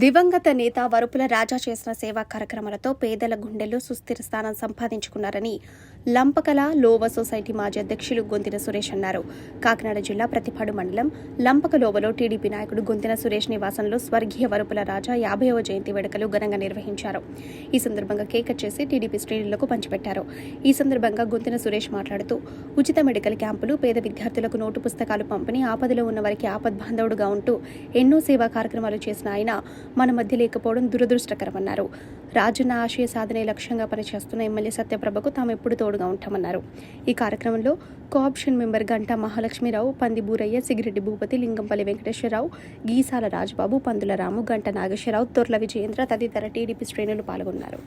దివంగత నేత వరుపుల రాజా చేసిన సేవా కార్యక్రమాలతో పేదల గుండెల్లో సుస్థిర స్థానం సంపాదించుకున్నారని లంపకల లోవ సొసైటీ మాజీ అధ్యక్షులు గొంతిన సురేష్ అన్నారు. కాకినాడ జిల్లా ప్రతిపాడు మండలం లంపక లోవలో టీడీపీ నాయకుడు గొంతిన సురేష్ నివాసంలో స్వర్గీయ వరుపుల రాజా యాభైవ జయంతి వేడుకలు ఘనంగా నిర్వహించారు. ఈ సందర్భంగా కేక్ చేసి టీడీపీ శ్రేణులకు పంచిపెట్టారు. ఈ సందర్భంగా గొంతిన సురేష్ మాట్లాడుతూ ఉచిత మెడికల్ క్యాంపులు పేద విద్యార్థులకు నోటు పుస్తకాలు పంపిణీ ఆపదలో ఉన్న వారికి ఆపద్బాంధవుడుగా ఉంటూ ఎన్నో సేవా కార్యక్రమాలు చేసిన ఆయన మన మధ్య లేకపోవడం దురదృష్టకరమన్నారు. రాజన్న ఆశయ సాధనే లక్ష్యంగా పనిచేస్తున్న ఎమ్మెల్యే సత్యప్రభకు తాము ఎప్పుడు తోడుగా ఉంటామన్నారు. ఈ కార్యక్రమంలో కోఆప్షన్ మెంబర్ గంటా మహాలక్ష్మిరావు పంది బూరయ్య సిగిరెడ్డి భూపతి లింగంపల్లి వెంకటేశ్వరరావు గీసాల రాజబాబు పందుల రాము గంట నాగేశ్వరరావు తొర్ల విజయేంద్ర తదితర టీడీపీ శ్రేణులు పాల్గొన్నారు.